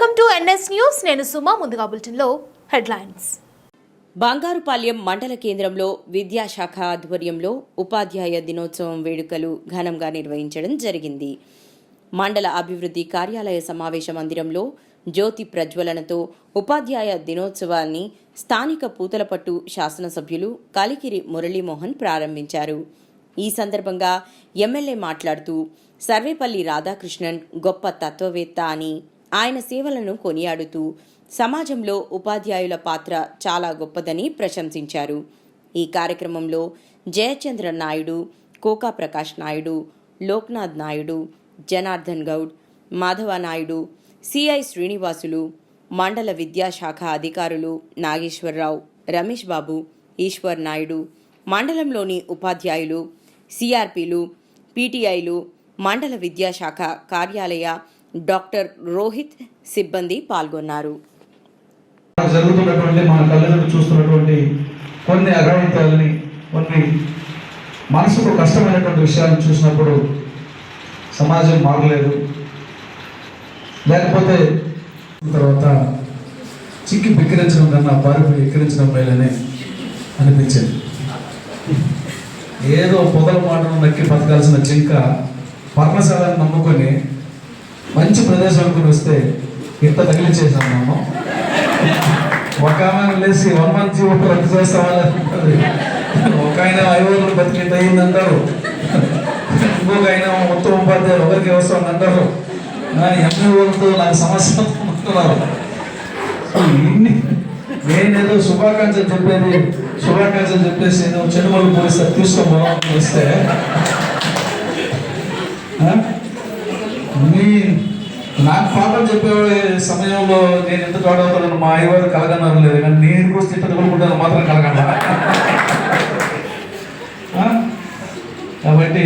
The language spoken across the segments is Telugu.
Welcome to NS news. నేను సుమా ముందుగా బులెటిన్లో హెడ్లైన్స్. బంగారుపాలెం మండల కేంద్రంలో విద్యాశాఖ ఆధ్వర్యంలో ఉపాధ్యాయ దినోత్సవం వేడుకలు ఘనంగా నిర్వహించడం జరిగింది. మండల అభివృద్ధి కార్యాలయ సమావేశ మందిరంలో జ్యోతి ప్రజ్వలనతో ఉపాధ్యాయ దినోత్సవాన్ని స్థానిక పూతలపట్టు శాసనసభ్యులు కలికిరి మురళీమోహన్ ప్రారంభించారు. ఈ సందర్భంగా ఎమ్మెల్యే మాట్లాడుతూ సర్వేపల్లి రాధాకృష్ణన్ గొప్ప తత్వవేత్త అని ఆయన సేవలను కొనియాడుతూ సమాజంలో ఉపాధ్యాయుల పాత్ర చాలా గొప్పదని ప్రశంసించారు. ఈ కార్యక్రమంలో జయచంద్ర నాయుడు కోకా ప్రకాష్ నాయుడు లోక్నాథ్ నాయుడు జనార్దన్ గౌడ్ మాధవ నాయుడు సిఐ శ్రీనివాసులు మండల విద్యాశాఖ అధికారులు నాగేశ్వరరావు రమేష్ బాబు ఈశ్వర్ నాయుడు మండలంలోని ఉపాధ్యాయులు సిఆర్పిలు పీటీఐలు మండల విద్యాశాఖ కార్యాలయ డాక్టర్ రోహిత్ సిబ్బంది పాల్గొన్నారు. జరుగుతున్నటువంటి మన కళ్ళను చూస్తున్నటువంటి కొన్ని అఘాయిత్యాలని కొన్ని మనసుకు కష్టమైనటువంటి విషయాలను చూసినప్పుడు సమాజం మారలేదు. లేకపోతే తర్వాత చిక్కి బిక్కిరించడం కన్నా పారిపోయి ఎక్కిరించడం మేలనే అనిపించింది. ఏదో పొదల మాటను నక్కి బతకాల్సిన జింక పర్ణశాలను నమ్ముకొని మంచి ప్రదేశానికి వస్తే ఇంత తగిలించేసాం మేము. ఒక ఆమె లేచి వన్ మంత్ జీవో రద్దు చేస్తామని ఒక ఆయన ఐదు బతికింత అయిందంటారు. ఇంకొక ఆయన మొత్తం ఉపాధ్యాయులు ఒకరికి వస్తామని అంటారు. ఎంఈఓలతో నాకు సమస్య అంటున్నారు. ఇన్ని నేనేదో శుభాకాంక్షలు చెప్పేది శుభాకాంక్షలు చెప్పేసి ఏదో చెడుమలు పోలిస్తే తీసుకోమని వస్తే మీ నాకు పాఠం చెప్పే సమయంలో నేను ఎంత తోడవుతానని మా అయ్యవారు కలగన్నారు లేదు? కానీ నేను కూడా తిట్టదు కొనుక్కుంటాను మాత్రం కలగండి కాబట్టి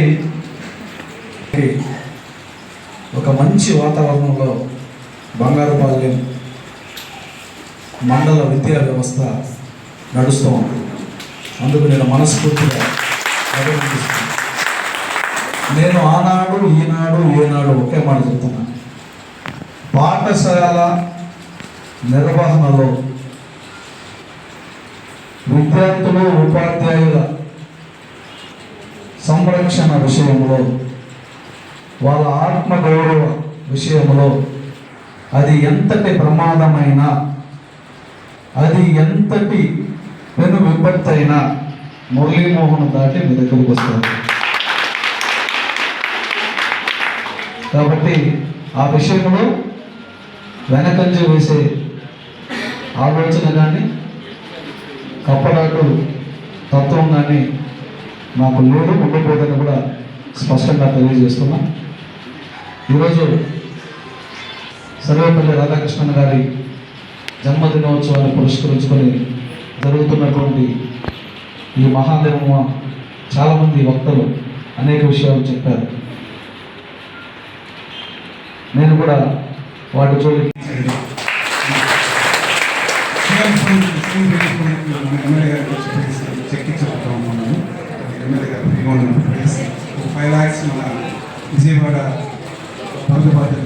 ఒక మంచి వాతావరణంలో బంగారుపాలెం మండల విద్యా వ్యవస్థ నడుస్తూ ఉంది అందుకు నేను మనస్ఫూర్తిగా అభినందిస్తున్నాను. నేను ఆనాడు ఈనాడు ఏనాడు ఒకే మాట చెప్తున్నాను పాఠశాల నిర్వహణలో విద్యార్థులు ఉపాధ్యాయుల సంరక్షణ విషయంలో వాళ్ళ ఆత్మగౌరవ విషయంలో అది ఎంతటి ప్రమాదమైన అది ఎంతటి పెను విపత్తు అయినా మురళీమోహన్ దాటి మీ దగ్గరికి వస్తారు కాబట్టి ఆ విషయంలో వెనకంజ వేసే ఆలోచన కానీ కప్పలాటు తత్వం కానీ నాకు లేదు ఉండబోదని కూడా స్పష్టంగా తెలియజేస్తున్నా. ఈరోజు సర్వేపల్లి రాధాకృష్ణన్ గారి జన్మదినోత్సవాన్ని పురస్కరించుకొని జరుగుతున్నటువంటి ఈ మహాదేవ చాలామంది వక్తలు అనేక విషయాలు చెప్పారు. నేను కూడా వాటి జోలికి ఫైవ్ ల్యాక్స్ మన విజయవాడ పరుగుబాటు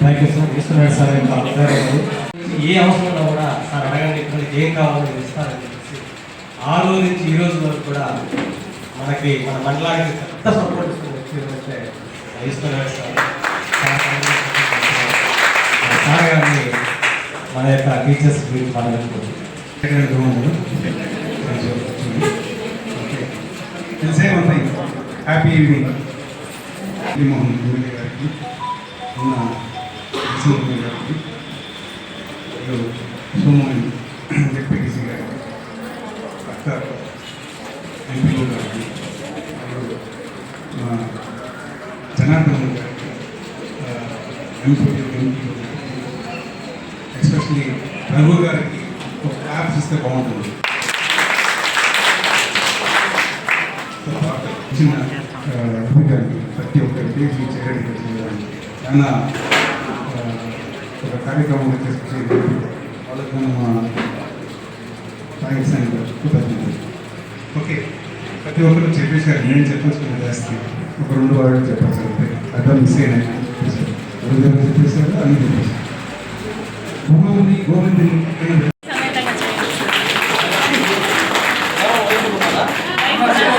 థ్యాంక్ యూ సార్. ఇస్తున్నాడు సార్ ఇంకా. ఏ అవసరం ఉన్నా కూడా సార్ అడగండి. ఇక్కడ ఏం కావాలో నేను ఆ రోజు నుంచి ఈ రోజు వరకు కూడా మనకి మన మండలానికి పెద్ద సపోర్ట్ వచ్చిందంటే వ్యక్తి సార్ గారిని మన యొక్క టీచర్స్ గురించి తెలిసే ఉంటాయి హ్యాపీ ఈవినింగ్ మోహన్ ఎమ్మెల్యే గారికి. ఉన్న ఎస్ఎంఎల్ఏ గారికి. మరియు సోమన్ డిప్యూటీసీ గారికి అక్క ఎంపీఓ గారికి మరియు మా జనార్దన్ గారికి ఎంపీ ఎంపీఓ గారికి ఎస్పెషలీ రఘు గారికి ఒక యాప్స్ ఇస్తే బాగుంటుంది. చిన్న రఘు గారికి ప్రతి ఒక్కరికి ఈ చేయడానికి ఆయన ఒక కార్యక్రమం తీసుకొచ్చి వాళ్ళకి మనం థ్యాంక్స్ అండ్ కృతజ్ఞతలు. ఓకే ప్రతి ఒక్కరు చెప్పేసి నేను చెప్పాల్సుకున్న జాస్తి. ఒక రెండు వాడు చెప్పాలి సార్ అర్థం మిస్ అయినా చెప్పేశారు గురుదేవులు అన్ని చెప్పేశారు భూమి గోవిందుని ఈ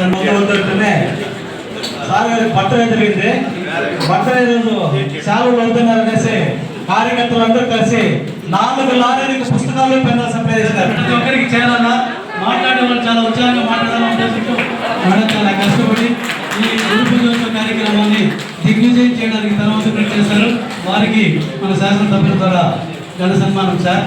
సార్ మొదలవుతుంటేనే సార్ గారి బర్త్డే జరిగింది బర్త్డే రోజు సెలవులు అవుతున్నారు అనేసి కార్యకర్తలందరూ కలిసి నాలుగు లారీలకు పుస్తకాలు పెద్ద సప్లై చేశారు ప్రతి ఒక్కరికి చేరాలా మాట్లాడే వాళ్ళు చాలా ఉత్సాహంగా మాట్లాడాలని ఉద్దేశంతో మనం చాలా కష్టపడి ఈ గ్రూప్ కార్యక్రమాన్ని దిగ్విజయం చేయడానికి తర్వాత చేశారు. వారికి మన శాసనసభ్యుల ద్వారా ఘన సన్మానం సార్.